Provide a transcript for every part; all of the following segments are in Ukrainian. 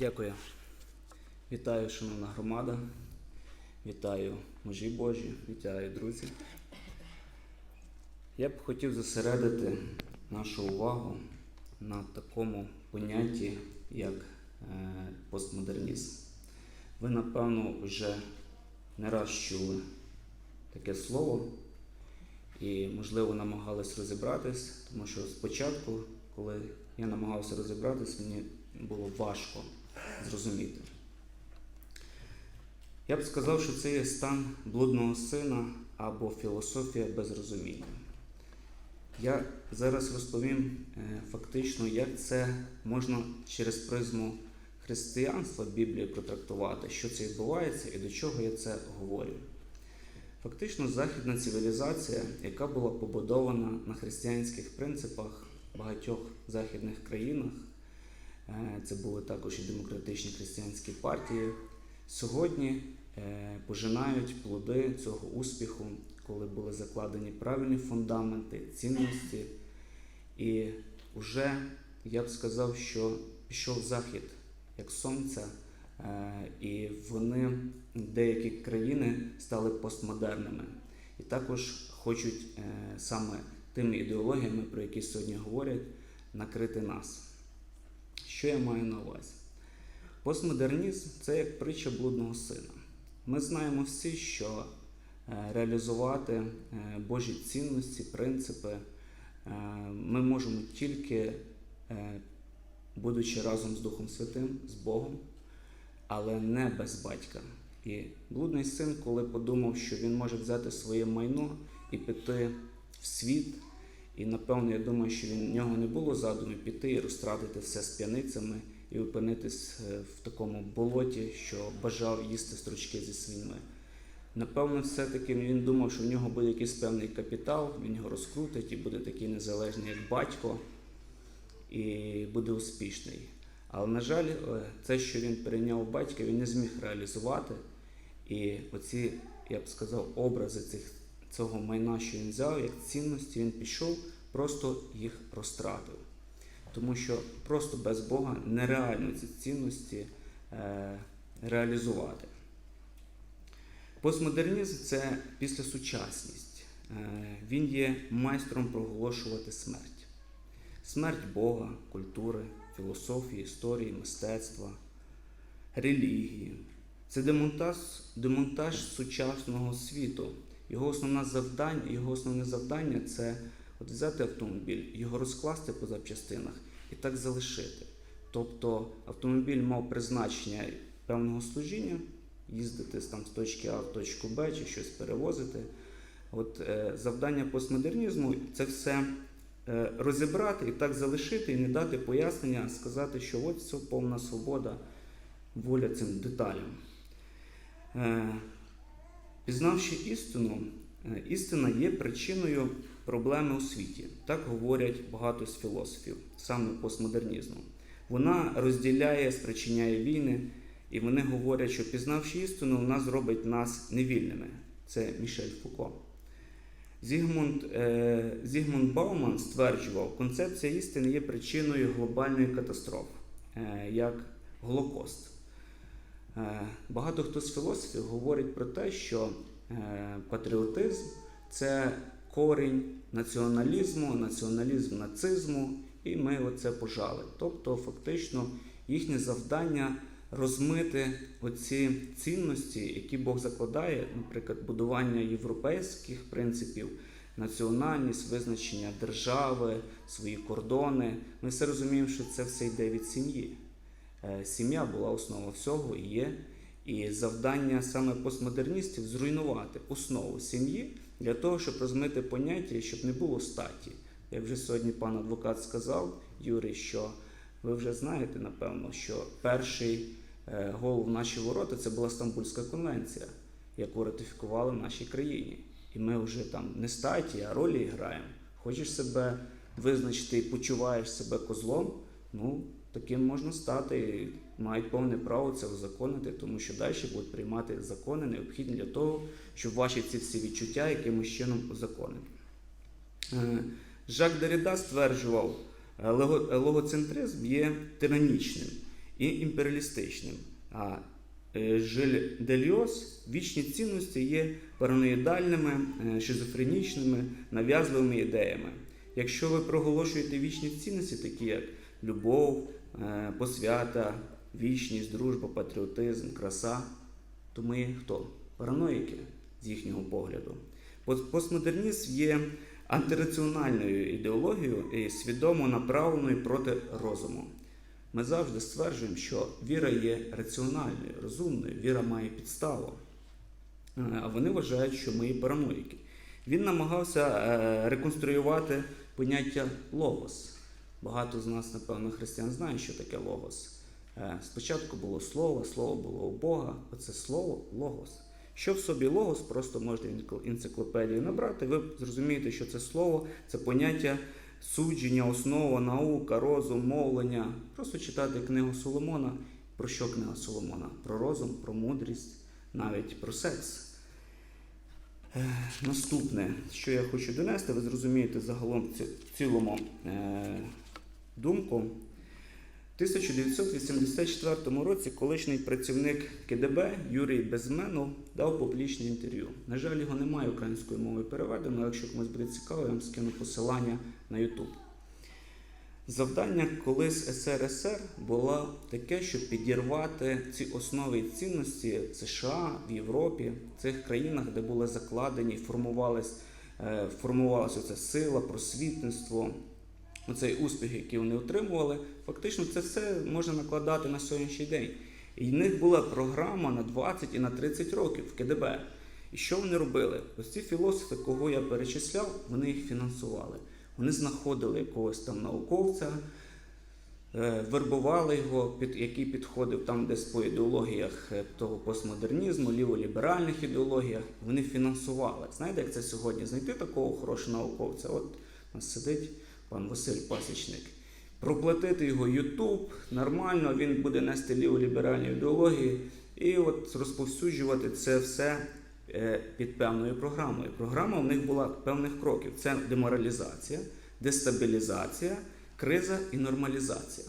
Дякую. Вітаю, шановна громада. Вітаю мужі Божі, вітаю, друзі. Я б хотів зосередити нашу увагу на такому понятті, як е, постмодернізм. Ви, напевно, вже не раз чули таке слово і, можливо, намагались розібратись, тому що спочатку, коли я намагався розібратись, мені було важко зрозуміти. Я б сказав, що це є стан блудного сина або філософія без розуміння. Я зараз розповім е, фактично, як це можна через призму християнства Біблії протрактувати, що це відбувається і до чого я це говорю. Фактично, західна цивілізація, яка була побудована на християнських принципах в багатьох західних країнах, це були також і демократичні християнські партії, сьогодні е, пожинають плоди цього успіху, коли були закладені правильні фундаменти, цінності. І вже я б сказав, що пішов захід як сонця, е, і вони, деякі країни, стали постмодерними. І також хочуть е, саме тими ідеологіями, про які сьогодні говорять, накрити нас. Що я маю на увазі? Постмодернізм це як притча блудного сина. Ми знаємо всі, що е, реалізувати е, Божі цінності, принципи е, ми можемо тільки будучи разом з Духом Святим, з Богом, але не без батька. І блудний син, коли подумав, що він може взяти своє майно і піти в світ, і напевно, я думаю, що в нього не було задуму піти і розтратити все з п'яницями і опинитись е, в такому болоті, що бажав їсти стручки зі свиньми. Напевно, все-таки він думав, що в нього буде якийсь певний капітал, він його розкрутить і буде такий незалежний, як батько, і буде успішний. Але, на жаль, е, це, що він перейняв батька, він не зміг реалізувати. І оці, я б сказав, образи цих, цього майна, що він взяв, як цінності, він пішов, просто їх розтратив. Тому що просто без Бога нереально ці цінності е, реалізувати. Постмодернізм це післясучасність. Е, він є майстром проголошувати смерть. Смерть Бога, культури, філософії, історії, мистецтва, релігії. Це демонтаж, демонтаж сучасного світу. Його основне завдання, його основне завдання це от взяти автомобіль, його розкласти по запчастинах і так залишити. Тобто автомобіль мав призначення певного служіння, їздити там з точки А в точку Б чи щось перевозити. От е, завдання постмодернізму це все е, розібрати і так залишити, і не дати пояснення, сказати, що от це повна свобода, воля цим деталям. Е, пізнавши істину, е, істина є причиною проблеми у світі. Так говорять багато з філософів, саме постмодернізму. Вона розділяє, спричиняє війни, і вони говорять, що пізнавши істину, вона зробить нас невільними. Це Мішель Фуко. Зігмунд, е, Зігмунд Бауман стверджував, концепція істини є причиною глобальної катастрофи, е, як Голокост. Е, багато хто з філософів говорить про те, що е, патріотизм це корінь націоналізму, націоналізм нацизму, і ми оце пожали. Тобто, фактично, їхнє завдання розмити оці цінності, які Бог закладає, наприклад, будування європейських принципів, національність, визначення держави, свої кордони. Ми все розуміємо, що це все йде від сім'ї. Е, Сім'я була основа всього і є. І завдання саме постмодерністів зруйнувати основу сім'ї для того, щоб розмити поняття щоб не було статі. Як вже сьогодні пан адвокат сказав, Юрій, що ви вже знаєте, напевно, що перший е, гол в наші ворота це була Стамбульська конвенція, яку ратифікували в нашій країні. І ми вже там не статі, а ролі граємо. Хочеш себе визначити і почуваєш себе козлом, ну таким можна стати. Мають повне право це узаконити, тому що далі будуть приймати закони, необхідні для того, щоб ваші ці всі відчуття якимось чином узаконити. Е, Жак Деріда стверджував, е, логоцентризм є тиранічним. і імперіалістичним. А е, Жиль Дельос вічні цінності є параноїдальними, е, шизофренічними, нав'язливими ідеями. Якщо ви проголошуєте вічні цінності, такі як любов, е, посвята, вічність, дружба, патріотизм, краса, то ми хто? Параноїки з їхнього погляду. Постмодернізм є антираціональною ідеологією і свідомо направленою проти розуму. Ми завжди стверджуємо, що віра є раціональною, розумною, віра має підставу. Е, А вони вважають, що ми є параноїки. Він намагався е, реконструювати поняття логос. Багато з нас, напевно, християн знають, що таке логос. Е, Спочатку було слово, слово було у Бога. Оце слово логос. Що в собі логос, просто можна енциклопедію набрати. Ви зрозумієте, що це слово, це поняття судження, основа, наука, розум, мовлення. Просто читати книгу Соломона. Про що книга Соломона? Про розум, про мудрість, навіть про секс. Е, Наступне, що я хочу донести, ви зрозумієте загалом в цілому е, думку. В 1984 році колишній працівник КДБ Юрій Безменов дав публічне інтерв'ю. На жаль, його немає українською мовою переведено, якщо комусь буде цікаво, я вам скину посилання на YouTube. Завдання колись СРСР було таке, щоб підірвати ці основи і цінності США в Європі, в цих країнах, де були закладені, формувалась, е, формувалася ця сила, просвітництво, оцей успіх, який вони отримували. Фактично, це все можна накладати на сьогоднішній день. І в них була програма на 20 і на 30 років в КДБ. І що вони робили? Ось ці філософи, кого я перечисляв, вони їх фінансували. Вони знаходили якогось там науковця, е, вербували його, який підходив там десь по ідеологіях е, того постмодернізму, ліволіберальних ідеологіях. Вони фінансували. Знаєте, як це сьогодні? Знайти такого хорошого науковця. От у нас сидить пан Василь Пасічник. Проплатити його Ютуб нормально, він буде нести ліволіберальні ідеології і от розповсюджувати це все е, під певною програмою. Програма в них була певних кроків: це деморалізація, дестабілізація, криза і нормалізація.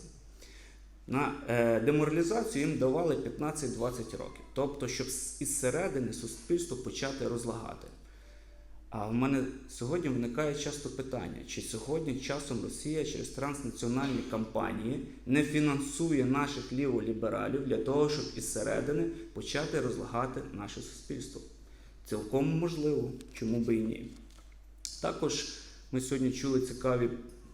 На е, деморалізацію їм давали 15-20 років, тобто, щоб із середини суспільство почати розлагати. А в мене сьогодні виникає часто питання, чи сьогодні часом Росія через транснаціональні кампанії не фінансує наших ліволібералів для того, щоб із середини почати розлагати наше суспільство. Цілком можливо, чому би і ні. Також ми сьогодні чули цікаві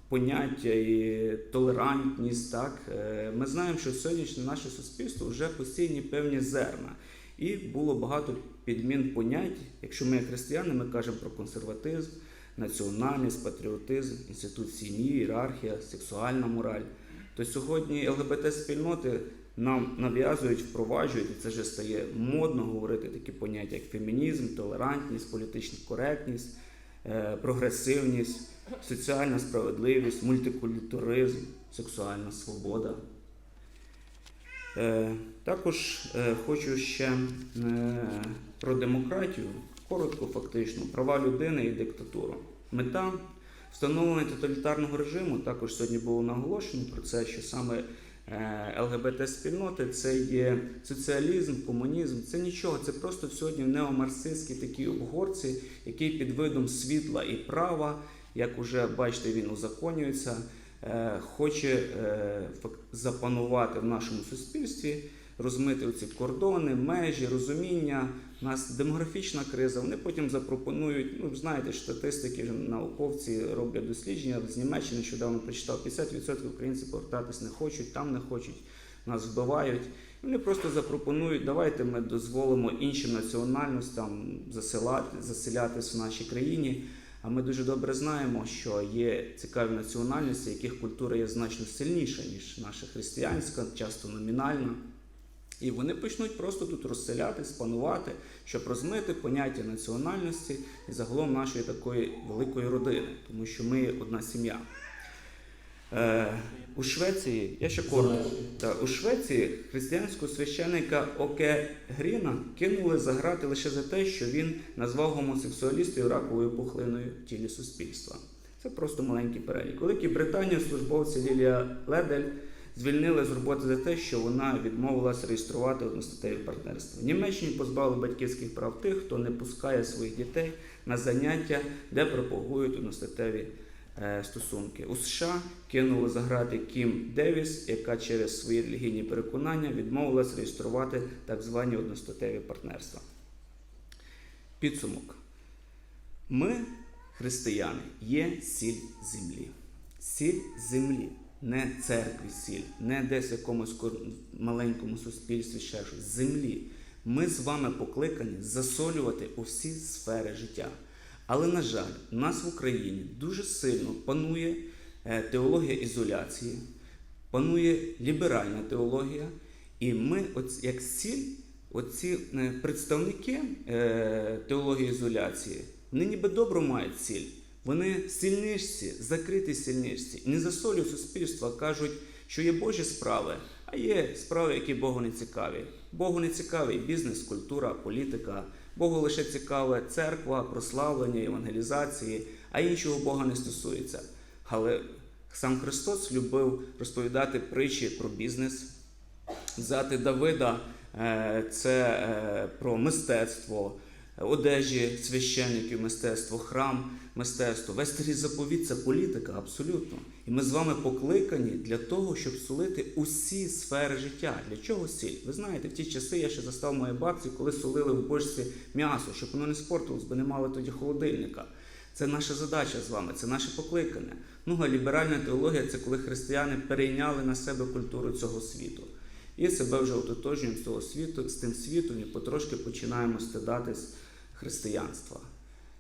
поняття і толерантність. Так? Е, Ми знаємо, що сьогоднішнє наше суспільство вже посіяні певні зерна. І було багато підмін понять. Якщо ми як християни, ми кажемо про консерватизм, національність, патріотизм, інститут сім'ї, ієрархія, сексуальна мораль. То сьогодні ЛГБТ-спільноти нам нав'язують, впроваджують, і це вже стає модно говорити такі поняття, як фемінізм, толерантність, політична коректність, е, прогресивність, соціальна справедливість, мультикультуризм, сексуальна свобода. Е, Також е, хочу ще е, про демократію, коротко, фактично, права людини і диктатуру. Мета встановлення тоталітарного режиму також сьогодні було наголошено про це, що саме ЛГБТ-спільноти це є соціалізм, комунізм, це нічого, це просто сьогодні неомарсистські такі обгорці, які під видом світла і права, як уже бачите, він узаконюється хоче е, запанувати в нашому суспільстві, розмити оці кордони, межі, розуміння. У нас демографічна криза. Вони потім запропонують. Ну знаєте, статистики науковці роблять дослідження з Німеччини. Нещодавно прочитав 50% українців повертатись не хочуть, там не хочуть, нас вбивають. Вони просто запропонують, давайте ми дозволимо іншим національностям засилати, заселятись в нашій країні. А ми дуже добре знаємо, що є цікаві національності, яких культура є значно сильніша, ніж наша християнська, часто номінальна. І вони почнуть просто тут розселятись, панувати, щоб розмити поняття національності і загалом нашої такої великої родини, тому що ми одна сім'я. Е, у Швеції, я ще коротко. Та, у Швеції християнського священника Оке Гріна кинули за грати лише за те, що він назвав гомосексуалістів раковою пухлиною в тілі суспільства. Це просто маленький перелік. Великій Британії службовці Лілія Ледель звільнили з роботи за те, що вона відмовилася реєструвати одностатеві партнерства. В Німеччині позбавили батьківських прав тих, хто не пускає своїх дітей на заняття, де пропагують одностатеві е, стосунки. У США кинули за грати Кім Девіс, яка через свої релігійні переконання відмовилась реєструвати так звані одностатеві партнерства. Підсумок. Ми, християни, є сіль землі. Сіль землі, не церкві сіль, не десь в якомусь маленькому суспільстві, ще щось. Землі. Ми з вами покликані засолювати усі сфери життя. Але, на жаль, у нас в Україні дуже сильно панує е, теологія ізоляції, панує ліберальна теологія, і ми, оц- як сіль, оці е, представники е, теології ізоляції, вони ніби добро мають ціль. Вони сильнішці, закриті сильнішці, не засолюють суспільство, а кажуть, що є Божі справи, а є справи, які Богу не цікаві. Богу не цікавий бізнес, культура, політика. Богу лише цікаве церква, прославлення, евангелізації, а іншого Бога не стосується. Але сам Христос любив розповідати притчі про бізнес, взяти Давида е, це е, про мистецтво, одежі священників, мистецтво, храм, мистецтво. Весь старий заповіт це політика, абсолютно. І ми з вами покликані для того, щоб солити усі сфери життя. Для чого сіль? Ви знаєте, в ті часи я ще застав мою бабцю, коли солили в бочці м'ясо, щоб воно не спортилось, бо не мали тоді холодильника. Це наша задача з вами, це наше покликання. Ну, а ліберальна теологія це коли християни перейняли на себе культуру цього світу. І себе вже ототожнюємо з того світу, з тим світом і потрошки починаємо стидатись християнства.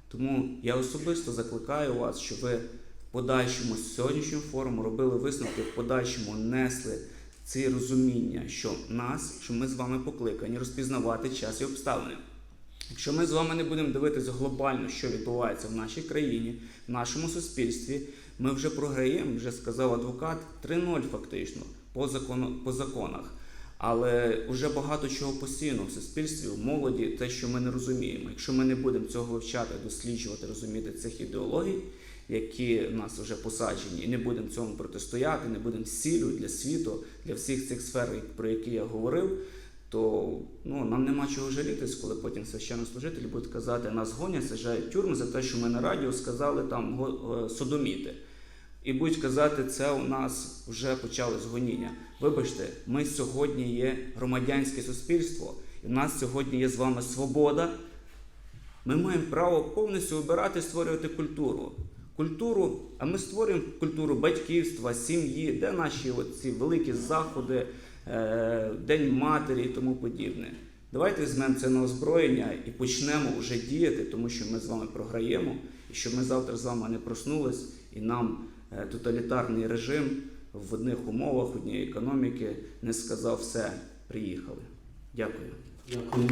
Тому я особисто закликаю вас, щоб ви в подальшому з сьогоднішнього форуму робили висновки, в подальшому несли ці розуміння, що нас, що ми з вами покликані розпізнавати час і обставини. Якщо ми з вами не будемо дивитися глобально, що відбувається в нашій країні, в нашому суспільстві, ми вже програємо, вже сказав адвокат, 3-0 фактично по, закону, по законах. Але вже багато чого постійно в суспільстві, в молоді, те, що ми не розуміємо. Якщо ми не будемо цього вивчати, досліджувати, розуміти цих ідеологій, які в нас вже посаджені, і не будемо цьому протистояти, не будемо сіллю для світу, для всіх цих сфер, про які я говорив, то ну, нам нема чого жалітись, коли потім священнослужителі будуть казати, нас гонять, саджають в тюрми за те, що ми на радіо сказали там го- е, содоміти. І будуть казати, це у нас вже почалось гоніння. Вибачте, ми сьогодні є громадянське суспільство, і в нас сьогодні є з вами свобода. Ми маємо право повністю обирати, створювати культуру. Культуру, а ми створюємо культуру батьківства, сім'ї, де наші ці великі заходи, е, День матері і тому подібне. Давайте візьмемо це на озброєння і почнемо вже діяти, тому що ми з вами програємо, і щоб ми завтра з вами не проснулись, і нам тоталітарний режим в одних умовах, однієї економіки не сказав все, приїхали. Дякую. Дякую.